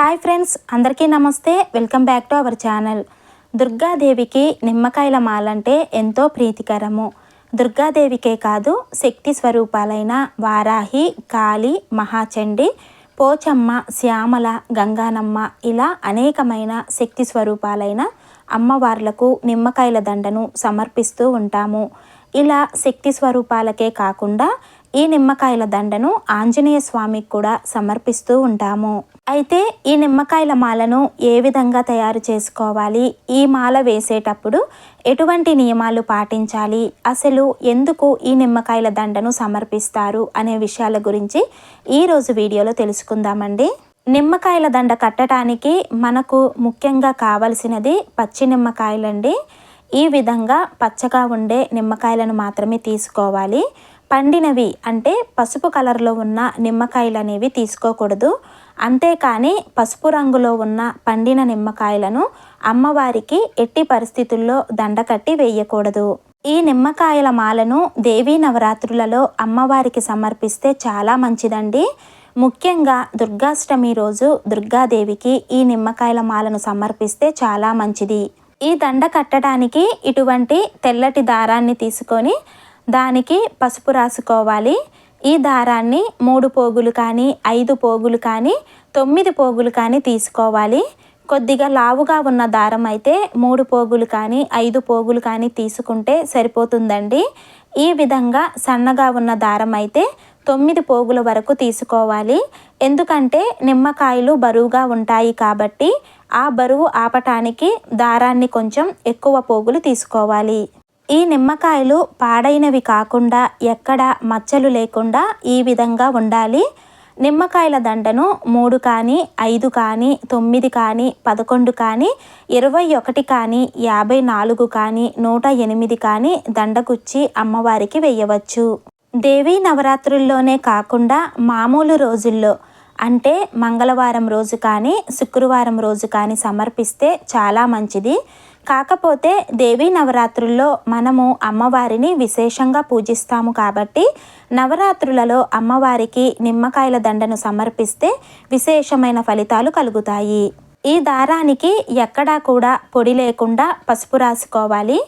Hi friends అందరికీ నమస్తే. Welcome back to our channel. దుర్గాదేవికి నిమ్మకాయల మాలంటే ఎంతో ప్రీతికరము. దుర్గాదేవికే కాదు శక్తి స్వరూపాలైన వారాహి కాళి మహాచండి పోచమ్మ శ్యామల గంగానమ్మ ఇలా అనేకమైన శక్తి స్వరూపాలైన అమ్మవార్లకు నిమ్మకాయల దండను సమర్పిస్తూ ఉంటాము. ఇలా శక్తి స్వరూపాలకే కాకుండా ఈ నిమ్మకాయల దండను ఆంజనేయ స్వామికి కూడా సమర్పిస్తూ ఉంటాము. అయితే ఈ నిమ్మకాయల మాలను ఏ విధంగా తయారు చేసుకోవాలి? ఈ మాల వేసేటప్పుడు ఎటువంటి నియమాలు పాటించాలి? అసలు ఎందుకు ఈ నిమ్మకాయల దండను సమర్పిస్తారు అనే విషయాల గురించి ఈరోజు వీడియోలో తెలుసుకుందామండి. నిమ్మకాయల దండ కట్టడానికి మనకు ముఖ్యంగా కావలసినది పచ్చి నిమ్మకాయలండి. ఈ విధంగా పచ్చగా ఉండే నిమ్మకాయలను మాత్రమే తీసుకోవాలి. పండినవి అంటే పసుపు కలర్లో ఉన్న నిమ్మకాయలు అనేవి తీసుకోకూడదు. అంతేకాని పసుపు రంగులో ఉన్న పండిన నిమ్మకాయలను అమ్మవారికి ఎట్టి పరిస్థితుల్లో దండకట్టి వేయకూడదు. ఈ నిమ్మకాయల మాలను దేవీ నవరాత్రులలో అమ్మవారికి సమర్పిస్తే చాలా మంచిదండి. ముఖ్యంగా దుర్గాష్టమి రోజు దుర్గాదేవికి ఈ నిమ్మకాయల మాలను సమర్పిస్తే చాలా మంచిది. ఈ దండ కట్టడానికి ఇటువంటి తెల్లటి దారాన్ని తీసుకొని దానికి పసుపు రాసుకోవాలి. ఈ దారాన్ని మూడు పోగులు కానీ ఐదు పోగులు కానీ తొమ్మిది పోగులు కానీ తీసుకోవాలి. కొద్దిగా లావుగా ఉన్న దారం అయితే మూడు పోగులు కానీ ఐదు పోగులు కానీ తీసుకుంటే సరిపోతుందండి. ఈ విధంగా సన్నగా ఉన్న దారం అయితే తొమ్మిది పోగుల వరకు తీసుకోవాలి. ఎందుకంటే నిమ్మకాయలు బరువుగా ఉంటాయి కాబట్టి ఆ బరువు ఆపటానికి దారాన్ని కొంచెం ఎక్కువ పోగులు తీసుకోవాలి. ఈ నిమ్మకాయలు పాడైనవి కాకుండా ఎక్కడ మచ్చలు లేకుండా ఈ విధంగా ఉండాలి. నిమ్మకాయల దండను మూడు కానీ ఐదు కానీ తొమ్మిది కానీ పదకొండు కానీ ఇరవై ఒకటి కానీ యాభై నాలుగు కానీ నూట ఎనిమిది కానీ దండకుచ్చి అమ్మవారికి వేయవచ్చు. దేవీ నవరాత్రుల్లోనే కాకుండా మామూలు రోజుల్లో అంటే మంగళవారం రోజు కానీ శుక్రవారం రోజు కానీ సమర్పిస్తే చాలా మంచిది. కాకపోతే దేవీ నవరాత్రుల్లో మనము అమ్మవారిని విశేషంగా పూజిస్తాము కాబట్టి నవరాత్రులలో అమ్మవారికి నిమ్మకాయల దండను సమర్పిస్తే విశేషమైన ఫలితాలు కలుగుతాయి. ఈ దారానికి ఎక్కడా కూడా పొడి లేకుండా పసుపు రాసుకోవాలి.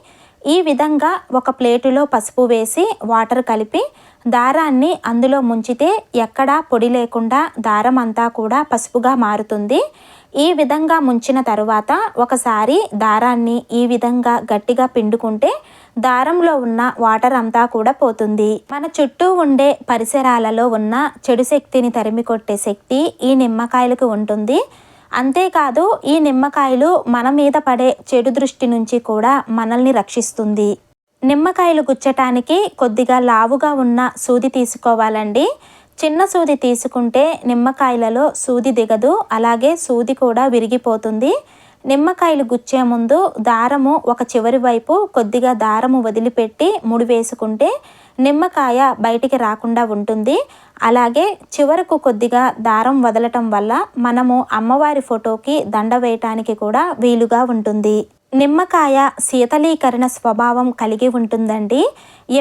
ఈ విధంగా ఒక ప్లేటులో పసుపు వేసి వాటర్ కలిపి దారాన్ని అందులో ముంచితే ఎక్కడా పొడి లేకుండా దారం అంతా కూడా పసుపుగా మారుతుంది. ఈ విధంగా ముంచిన తరువాత ఒకసారి దారాన్ని ఈ విధంగా గట్టిగా పిండుకుంటే దారంలో ఉన్న వాటర్ అంతా కూడా పోతుంది. మన చుట్టూ ఉండే పరిసరాలలో ఉన్న చెడు శక్తిని తరిమి కొట్టే శక్తి ఈ నిమ్మకాయలకు ఉంటుంది. అంతేకాదు ఈ నిమ్మకాయలు మన మీద పడే చెడు దృష్టి నుంచి కూడా మనల్ని రక్షిస్తుంది. నిమ్మకాయలు గుచ్చటానికి కొద్దిగా లావుగా ఉన్న సూది తీసుకోవాలండి. చిన్న సూది తీసుకుంటే నిమ్మకాయలలో సూది దిగదు అలాగే సూది కూడా విరిగిపోతుంది. నిమ్మకాయలు గుచ్చే ముందు దారము ఒక చివరి వైపు కొద్దిగా దారము వదిలిపెట్టి ముడి వేసుకుంటే నిమ్మకాయ బయటికి రాకుండా ఉంటుంది. అలాగే చివరకు కొద్దిగా దారం వదలటం వల్ల మనము అమ్మవారి ఫోటోకి దండ వేయటానికి కూడా వీలుగా ఉంటుంది. నిమ్మకాయ శీతలీకరణ స్వభావం కలిగి ఉంటుందండి.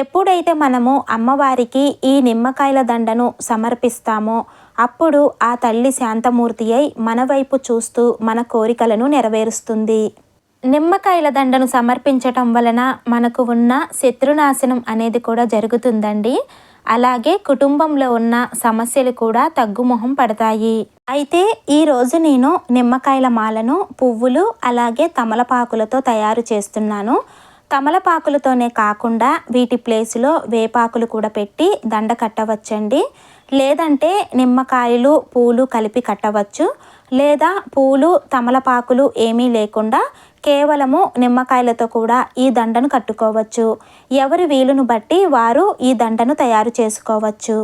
ఎప్పుడైతే మనము అమ్మవారికి ఈ నిమ్మకాయల దండను సమర్పిస్తామో అప్పుడు ఆ తల్లి శాంతమూర్తి అయి మన వైపు చూస్తూ మన కోరికలను నెరవేరుస్తుంది. నిమ్మకాయల దండను సమర్పించటం వలన మనకు ఉన్న శత్రునాశనం అనేది కూడా జరుగుతుందండి. అలాగే కుటుంబంలో ఉన్న సమస్యలు కూడా తగ్గుముఖం పడతాయి. అయితే ఈరోజు నేను నిమ్మకాయల మాలను పువ్వులు అలాగే తమలపాకులతో తయారు చేస్తున్నాను. తమలపాకులతోనే కాకుండా వీటి ప్లేస్లో వేపాకులు కూడా పెట్టి దండ కట్టవచ్చండి. లేదంటే నిమ్మకాయలు పూలు కలిపి కట్టవచ్చు. లేదా పూలు తమలపాకులు ఏమీ లేకుండా కేవలము నిమ్మకాయలతో కూడా ఈ దండను కట్టుకోవచ్చు. ఎవరి వీలును బట్టి వారు ఈ దండను తయారు చేసుకోవచ్చు.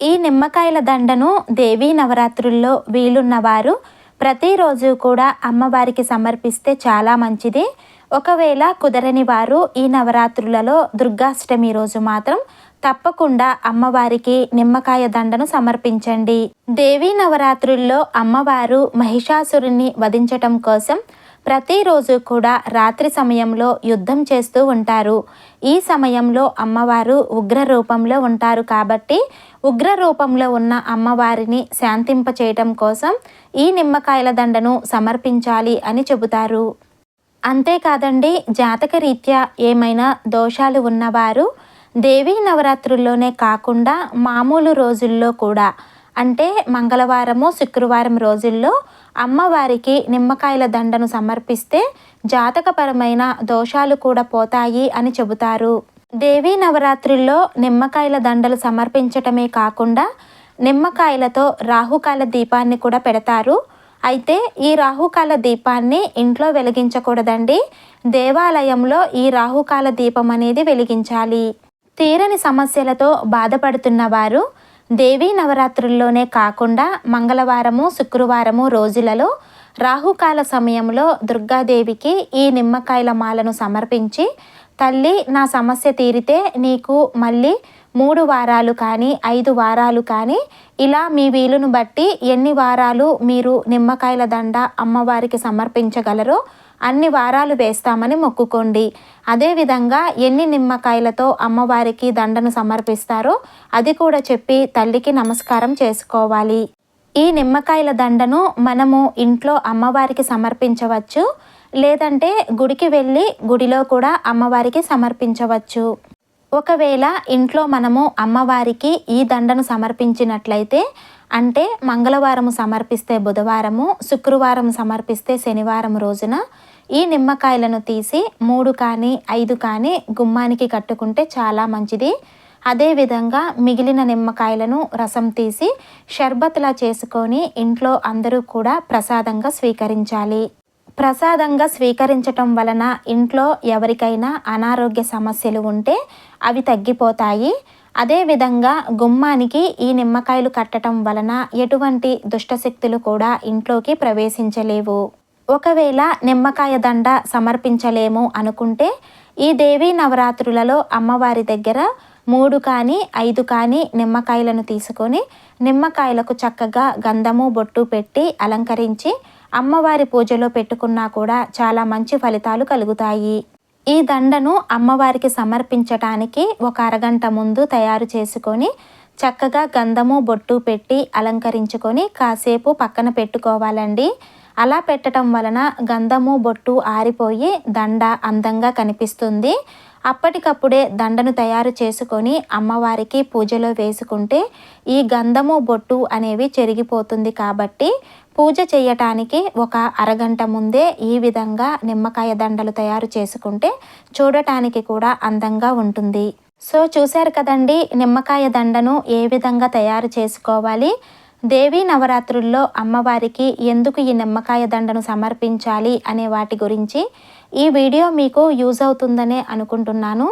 ఈ నిమ్మకాయల దండను దేవీ నవరాత్రుల్లో వీలున్నవారు ప్రతిరోజు కూడా అమ్మవారికి సమర్పిస్తే చాలా మంచిది. ఒకవేళ కుదరని వారు ఈ నవరాత్రులలో దుర్గాష్టమి రోజు మాత్రం తప్పకుండా అమ్మవారికి నిమ్మకాయ దండను సమర్పించండి. దేవీ నవరాత్రుల్లో అమ్మవారు మహిషాసురుని వధించటం కోసం ప్రతిరోజు కూడా రాత్రి సమయంలో యుద్ధం చేస్తూ ఉంటారు. ఈ సమయంలో అమ్మవారు ఉగ్ర రూపంలో ఉంటారు కాబట్టి ఉగ్ర రూపంలో ఉన్న అమ్మవారిని శాంతింపచేయటం కోసం ఈ నిమ్మకాయల దండను సమర్పించాలి అని చెబుతారు. అంతేకాదండి జాతక రీత్యా ఏమైనా దోషాలు ఉన్నవారు దేవీ నవరాత్రుల్లోనే కాకుండా మామూలు రోజుల్లో కూడా అంటే మంగళవారము శుక్రవారం రోజుల్లో అమ్మవారికి నిమ్మకాయల దండను సమర్పిస్తే జాతకపరమైన దోషాలు కూడా పోతాయి అని చెబుతారు. దేవీ నవరాత్రుల్లో నిమ్మకాయల దండలు సమర్పించటమే కాకుండా నిమ్మకాయలతో రాహుకాల దీపాన్ని కూడా పెడతారు. అయితే ఈ రాహుకాల దీపాన్ని ఇంట్లో వెలిగించకూడదండి. దేవాలయంలో ఈ రాహుకాల దీపం అనేది వెలిగించాలి. తీరని సమస్యలతో బాధపడుతున్న వారు దేవీ నవరాత్రుల్లోనే కాకుండా మంగళవారము శుక్రవారము రోజులలో రాహుకాల సమయంలో దుర్గాదేవికి ఈ నిమ్మకాయల మాలను సమర్పించి తల్లి నా సమస్య తీరితే నీకు మళ్ళీ మూడు వారాలు కానీ ఐదు వారాలు కానీ ఇలా మీ వీలును బట్టి ఎన్ని వారాలు మీరు నిమ్మకాయల దండ అమ్మవారికి సమర్పించగలరో అన్ని వారాలు వేస్తామని మొక్కుకోండి. అదేవిధంగా ఎన్ని నిమ్మకాయలతో అమ్మవారికి దండను సమర్పిస్తారో అది కూడా చెప్పి తల్లికి నమస్కారం చేసుకోవాలి. ఈ నిమ్మకాయల దండను మనము ఇంట్లో అమ్మవారికి సమర్పించవచ్చు లేదంటే గుడికి వెళ్ళి గుడిలో కూడా అమ్మవారికి సమర్పించవచ్చు. ఒకవేళ ఇంట్లో మనము అమ్మవారికి ఈ దండను సమర్పించినట్లయితే అంటే మంగళవారం సమర్పిస్తే బుధవారము శుక్రవారం సమర్పిస్తే శనివారం రోజున ఈ నిమ్మకాయలను తీసి మూడు కానీ ఐదు కానీ గుమ్మానికి కట్టుకుంటే చాలా మంచిది. అదేవిధంగా మిగిలిన నిమ్మకాయలను రసం తీసి షర్బత్లా చేసుకొని ఇంట్లో అందరూ కూడా ప్రసాదంగా స్వీకరించాలి. ప్రసాదంగా స్వీకరించటం వలన ఇంట్లో ఎవరికైనా అనారోగ్య సమస్యలు ఉంటే అవి తగ్గిపోతాయి. అదేవిధంగా గుమ్మానికి ఈ నిమ్మకాయలు కట్టడం వలన ఎటువంటి దుష్టశక్తులు కూడా ఇంట్లోకి ప్రవేశించలేవు. ఒకవేళ నిమ్మకాయ దండ సమర్పించలేము అనుకుంటే ఈ దేవీ నవరాత్రులలో అమ్మవారి దగ్గర మూడు కానీ ఐదు కానీ నిమ్మకాయలను తీసుకొని నిమ్మకాయలకు చక్కగా గంధము బొట్టు పెట్టి అలంకరించి అమ్మవారి పూజలో పెట్టుకున్నా కూడా చాలా మంచి ఫలితాలు కలుగుతాయి. ఈ దండను అమ్మవారికి సమర్పించటానికి ఒక అరగంట ముందు తయారు చేసుకొని చక్కగా గంధము బొట్టు పెట్టి అలంకరించుకొని కాసేపు పక్కన పెట్టుకోవాలండి. అలా పెట్టడం వలన గంధము బొట్టు ఆరిపోయి దండ అందంగా కనిపిస్తుంది. అప్పటికప్పుడే దండను తయారు చేసుకొని అమ్మవారికి పూజలో వేసుకుంటే ఈ గంధము బొట్టు అనేవి చెరిగిపోతుంది కాబట్టి పూజ చేయటానికి ఒక అరగంట ముందే ఈ విధంగా నిమ్మకాయ దండలు తయారు చేసుకుంటే చూడటానికి కూడా అందంగా ఉంటుంది. సో చూశారు కదండి నిమ్మకాయ దండను ఏ విధంగా తయారు చేసుకోవాలి? దేవీ నవరాత్రుల్లో అమ్మవారికి ఎందుకు ఈ నిమ్మకాయ దండను సమర్పించాలి అనే వాటి గురించి ఈ వీడియో మీకు యూజ్ అవుతుందనే అనుకుంటున్నాను.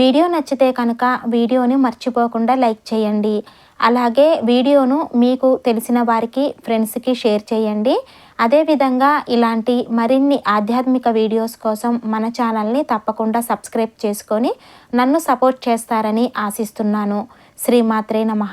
వీడియో నచ్చితే కనుక వీడియోని మర్చిపోకుండా లైక్ చేయండి. అలాగే వీడియోను మీకు తెలిసిన వారికి ఫ్రెండ్స్కి షేర్ చేయండి. అదేవిధంగా ఇలాంటి మరిన్ని ఆధ్యాత్మిక వీడియోస్ కోసం మన ఛానల్ని తప్పకుండా సబ్స్క్రైబ్ చేసుకొని నన్ను సపోర్ట్ చేస్తారని ఆశిస్తున్నాను. శ్రీమాత్రే నమ.